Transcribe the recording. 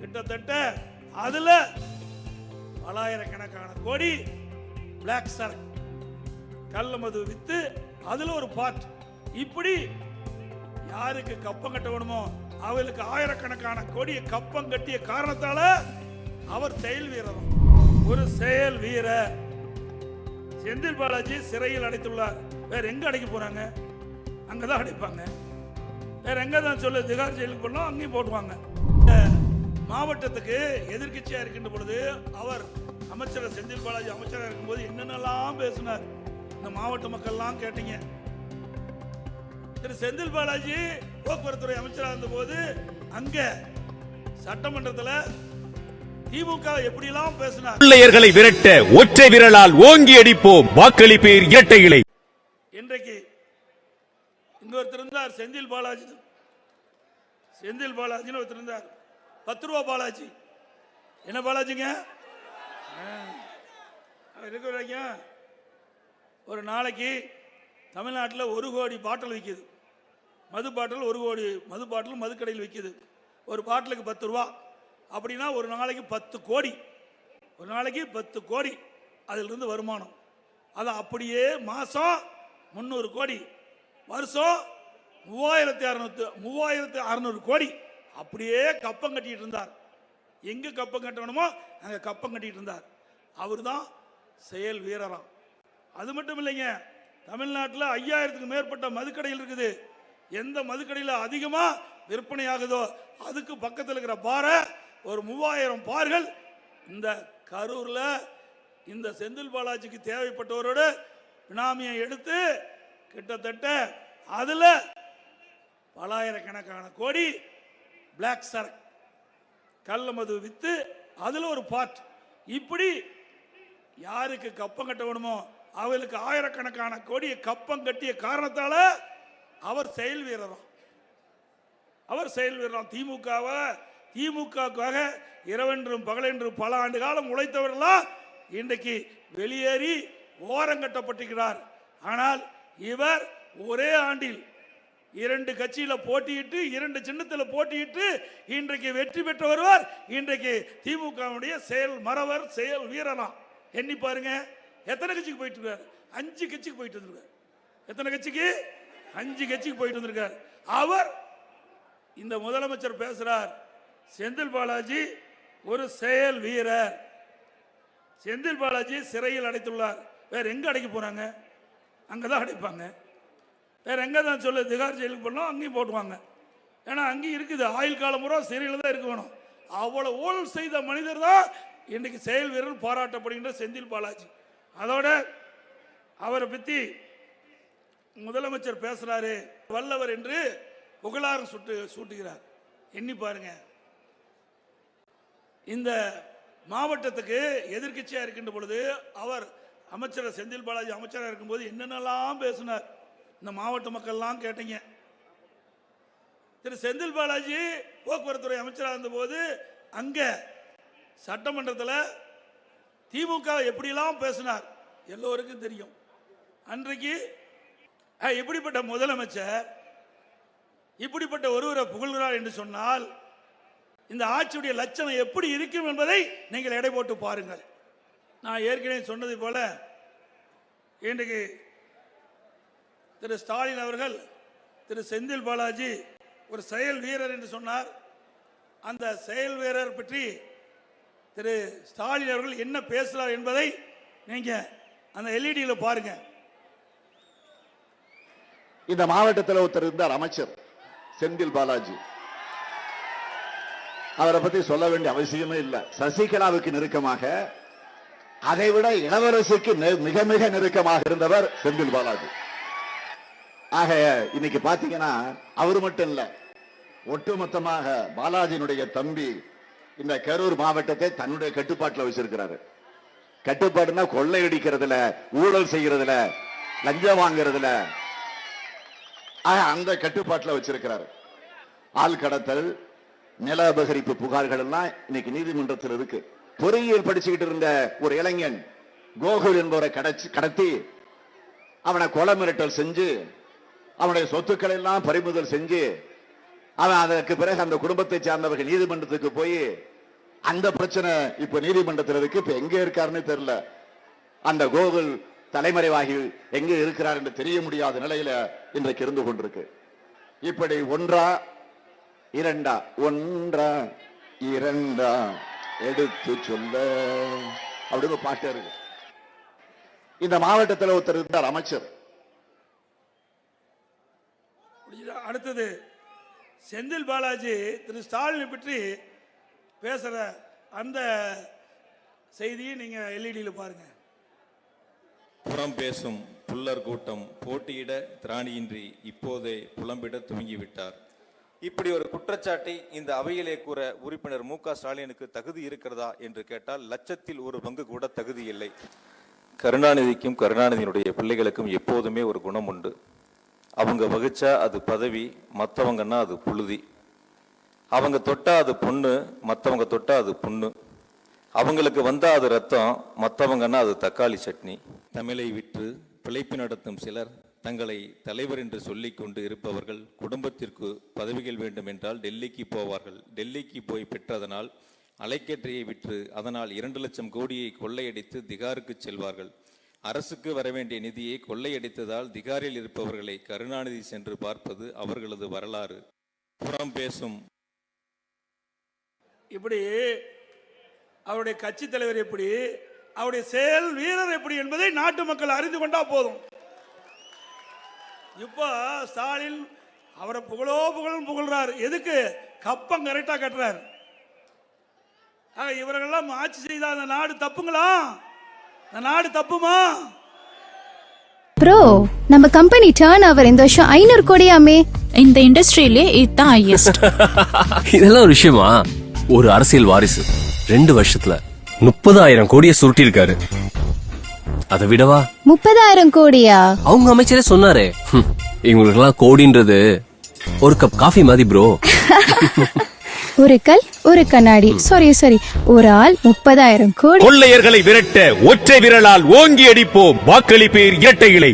கிட்டத்தட்ட அதுல பலாயிரக்கணக்கான கோடி பிளாக் சரக் கள்ள மது வித்து அதுல ஒரு பார்ட் இப்படி யாருக்கு கப்பம் கட்ட வேணுமோ அவளுக்கு ஆயிரக்கணக்கான கோடியை கப்பம் கட்டிய காரணத்தால அவர் செயல் வீரர் ஒரு செயல் வீரர் செந்தில் பாலாஜி சிறையில் அடைத்துள்ளார். வேற எங்க அடைக்க போறாங்க? அங்கதான் அடைப்பாங்க. வேற எங்க தான் சொல்லு திகார் ஜெயிலுக்கு போனோம் அங்கேயும் போட்டுவாங்க. மாவட்டத்துக்கு எதிர்க்கட்சியா இருக்கின்ற பொழுது அவர் அமைச்சர் செந்தில் பாலாஜி அமைச்சராக இருக்கும்போது என்னென்னலாம் பேசினார்? இந்த மாவட்ட மக்கள்லாம் கேட்டீங்க. திரு செந்தில் பாலாஜி போக்குவரத்துறை அமைச்சராக இருந்தபோது அங்க சட்டமன்றத்தில் திமுக எப்படிலாம் பேசினார்? பிள்ளையர்களை விரட்ட ஒற்றை விரலால் ஓங்கி அடிப்போம். வாக்களிப்பீர் இரட்டை இலை. இன்றைக்கு இங்க ஒருத்தர் இருந்தார் செந்தில் பாலாஜி. செந்தில் பாலாஜின்னு ஒருத்தர் இருந்தார். பத்து ரூபா பாலாஜி. என்ன பாலாஜிங்க? இருக்க வரைக்கும் ஒரு நாளைக்கு தமிழ்நாட்டில் ஒரு கோடி பாட்டில் விற்கிது மது பாட்டில் ஒரு கோடி மது பாட்டில் மதுக்கடையில் விற்கிது ஒரு பாட்டிலுக்கு பத்து ரூபா. அப்படின்னா ஒரு நாளைக்கு பத்து கோடி. ஒரு நாளைக்கு பத்து கோடி அதிலிருந்து வருமானம். அது அப்படியே மாதம் முந்நூறு கோடி. வருஷம் மூவாயிரத்தி அறுநூத்து மூவாயிரத்து அறுநூறு கோடி. அப்படியே கப்பம் கட்டிட்டு இருந்தார். எங்கே கப்பம் கட்டணுமோ அங்கே கப்பம் கட்டிட்டு இருந்தார். அவர் தான் செயல் வீரராம். அது மட்டும் இல்லைங்க தமிழ்நாட்டில் ஐயாயிரத்துக்கு மேற்பட்ட மதுக்கடைகள் இருக்குது. எந்த மதுக்கடையில் அதிகமாக விற்பனை ஆகுதோ அதுக்கு பக்கத்தில் இருக்கிற பாரை ஒரு மூவாயிரம் பார்கள் இந்த கரூரில் இந்த செந்தில் பாலாஜிக்கு தேவைப்பட்டவரோடு பினாமியை எடுத்து கிட்டத்தட்ட அதில் பலாயிரக்கணக்கான கோடி பிளாக் சரக் கள்ள மது விற்று அதில் ஒரு பார்ட் இப்படி யாருக்கு கப்பம் கட்ட வேணுமோ அவளுக்கு ஆயிரக்கணக்கான கோடியை கப்பம் கட்டிய காரணத்தால அவர் செயல் வீரரும். அவர் செயல் வீரரும். திமுகவை திமுகவுக்காக இரவென்றும் பகலென்றும் பல ஆண்டு காலம் உழைத்தவர்களாம் இன்றைக்கு வெளியேறி ஓரங்கட்டப்பட்டிருக்கிறார் ஆனால் இவர் ஒரே ஆண்டில் இரண்டு கட்சியில் போட்டியிட்டு இரண்டு சின்னத்தில் போட்டியிட்டு இன்றைக்கு வெற்றி பெற்று வருவார் இன்றைக்கு திமுகவுடைய செயல் மறவர் செயல் வீரனாம் எண்ணி பாருங்க. எத்தனை கட்சிக்கு போயிட்டு இருக்காரு? அஞ்சு கட்சிக்கு போயிட்டு வந்திருக்காரு. எத்தனை கட்சிக்கு? அஞ்சு கட்சிக்கு போயிட்டு வந்திருக்கார். அவர் இந்த முதலமைச்சர் பேசுறார் செந்தில் பாலாஜி ஒரு செயல் வீரர். செந்தில் பாலாஜி சிறையில் அடைத்துள்ளார். வேற எங்க அடைக்க போறாங்க? அங்கதான் அடைப்பாங்க. வேறு எங்கே தான் சொல்லு திகார் ஜெயிலுக்கு போனோம் அங்கேயும் போட்டுவாங்க ஏன்னா அங்கேயும் இருக்குது. ஆயுள் காலம் பூரா சிறையில் தான் இருக்க வேணும். அவ்வளோ ஊழல் செய்த மனிதர் தான் இன்றைக்கு செயல் வீரர் பாராட்டப்படுகின்ற செந்தில் பாலாஜி. அதோட அவரை பற்றி முதலமைச்சர் பேசுகிறாரு வல்லவர் என்று புகழாரம் சுட்டு சூட்டுகிறார். எண்ணி பாருங்க. இந்த மாவட்டத்துக்கு எதிர்கட்சியாக இருக்கின்ற பொழுது அவர் அமைச்சர் செந்தில் பாலாஜி அமைச்சராக இருக்கும்போது என்னென்னலாம் பேசினார். இந்த மாவட்ட மக்கள்லாம் கேட்டீங்க. திரு செந்தில் பாலாஜி போக்குவரத்துறை அமைச்சராக இருந்தபோது அங்கே சட்டமன்றத்தில் திமுக எப்படிலாம் பேசினார் எல்லோருக்கும் தெரியும். அன்றைக்கு இப்படிப்பட்ட முதலமைச்சர் இப்படிப்பட்ட ஒருவரை புகழ்கிறார் என்று சொன்னால் இந்த ஆட்சியுடைய லட்சணம் எப்படி இருக்கும் என்பதை நீங்கள் எடை போட்டு பாருங்கள். நான் ஏற்கனவே சொன்னது போல இன்றைக்கு திரு ஸ்டாலின் அவர்கள் திரு செந்தில் பாலாஜி ஒரு செயல் வீரர் என்று சொன்னார். அந்த செயல் வீரர் பற்றி திரு ஸ்டாலின் அவர்கள் என்ன பேசுகிறார் என்பதை நீங்க அந்த எல்இடியில் பாருங்க. இந்த மாவட்டத்தில் ஒருத்தர் இருந்தார் அமைச்சர் செந்தில் பாலாஜி. அவரை பத்தி சொல்ல வேண்டிய அவசியமே இல்லை. சசிகலாவுக்கு நெருக்கமாக அதைவிட இளவரசிக்கு நெ- மிக மிக நெருக்கமாக இருந்தவர் செந்தில் பாலாஜி. ஆக இன்னைக்கு பாத்தீங்கன்னா அவர் மட்டும் இல்ல ஒட்டுமொத்தமாக பாலாஜியினுடைய தம்பி இந்த கரூர் மாவட்டத்தை தன்னுடைய கட்டுப்பாட்டில் வச்சிருக்கிறாரு. கட்டுப்பாடுனா கொள்ளையடிக்கிறதுல ஊழல் செய்யறதுல லஞ்சம் வாங்குறதுல. அந்த கட்டுப்பாட்டில் வச்சிருக்கிறாரு. ஆள் கடத்தல் நில அபகரிப்பு புகார்கள் எல்லாம் இன்னைக்கு நீதிமன்றத்தில் இருக்கு. பொறியியல் படிச்சுக்கிட்டு இருந்த ஒரு இளைஞன் கோகுல் என்பவரை கடத்தி அவனை கொலை மிரட்டல் செஞ்சு அவனுடைய சொத்துக்களை எல்லாம் பறிமுதல் செஞ்சு அவன் அதற்கு பிறகு அந்த குடும்பத்தை சார்ந்தவர்கள் நீதிமன்றத்துக்கு போய் அந்த பிரச்சனை இப்ப நீதிமன்றத்தில் இருக்கு. இப்ப எங்க இருக்காருன்னு தெரியல. அந்த கோகுல் தலைமறைவாகி எங்க இருக்கிறார் என்று தெரிய முடியாத நிலையில இன்றைக்கு இருந்து கொண்டிருக்கு. இப்படி ஒன்றா இரண்டா ஒன்றா இரண்டா எடுத்து சொல்ல. அப்படின்னு பாட்டு இருக்கு. இந்த மாவட்டத்தில் ஒருத்தர் இருந்தார் அமைச்சர். அடுத்தது செந்தில் பாலாஜி திரு ஸ்டாலினை பற்றி பேசுகிற அந்த செய்தியை நீங்கள் எல்இடியில் பாருங்கள் புறம் பேசும் புல்லர் கூட்டம் போட்டியிட திராணியின்றி இப்போதே புலம்பிட துவங்கிவிட்டார். இப்படி ஒரு குற்றச்சாட்டை இந்த அவையிலே கூற உறுப்பினர் மு க ஸ்டாலினுக்கு தகுதி இருக்கிறதா என்று கேட்டால் லட்சத்தில் ஒரு பங்கு கூட தகுதி இல்லை. கருணாநிதிக்கும் கருணாநிதியினுடைய பிள்ளைகளுக்கும் எப்போதுமே ஒரு குணம் உண்டு. அவங்க வகிச்சா அது பதவி மற்றவங்கன்னா அது புழுதி. அவங்க தொட்டா அது பொண்ணு மற்றவங்க தொட்டா அது புண்ணு. அவங்களுக்கு வந்தால் அது ரத்தம் மற்றவங்கன்னா அது தக்காளி சட்னி. தமிழை விற்று பிழைப்பு நடத்தும் சிலர் தங்களை தலைவர் என்று சொல்லி கொண்டு இருப்பவர்கள் குடும்பத்திற்கு பதவிகள் வேண்டும் என்றால் டெல்லிக்கு போவார்கள். டெல்லிக்கு போய் பெற்றதனால் அலைக்கற்றையை விற்று அதனால் இரண்டு லட்சம் கோடியை கொள்ளையடித்து திகாருக்கு செல்வார்கள். அரசுக்கு வர வேண்டிய நிதியை கொள்ளையடித்ததால் திகாரில் இருப்பவர்களை கருணாநிதி சென்று பார்ப்பது அவர்களது வரலாறு. புறம் பேசும். இப்படி அவருடைய கட்சி தலைவர் எப்படி அவருடைய செயல் வீரர் எப்படி என்பதை நாட்டு மக்கள் அறிந்து கொண்டா போதும். இப்போ ஸ்டாலின் அவரை புகழோ புகழும் புகழ்றார். எதுக்கு? கப்பம் கரெக்டா கட்டுறாரு. இவர்கள் இவர்களெல்லாம் ஆட்சி செய்த அந்த நாடு தப்புங்களா? நாடு தப்புமா? ப்ரோ நம்ம கம்பெனி டேர்ன் ஓவர் இந்த வருஷம் ஐநூறு கோடியாமே. இந்த இண்டஸ்ட்ரியிலே இதுதான் ஹையஸ்ட் இதெல்லாம் ஒரு விஷயமா? ஒரு அரசியல் வாரிசு ரெண்டு வருஷத்துல முப்பதாயிரம் கோடியை சுருட்டியிருக்காரு. அதை விடவா? முப்பதாயிரம் கோடியா? அவங்க அமைச்சரே சொன்னாரே. ஹம், இவங்களுக்கெல்லாம் கோடின்றது ஒரு கப் காஃபி மாதிரி ப்ரோ ஒரு கல் ஒரு கண்ணாடி. சாரி சாரி ஒரு ஆள் முப்பதாயிரம் கோடி. கொள்ளையர்களை விரட்ட ஒற்றை விரலால் ஓங்கி அடிப்போம். வாக்களிப்பீர் இரட்டை இலை.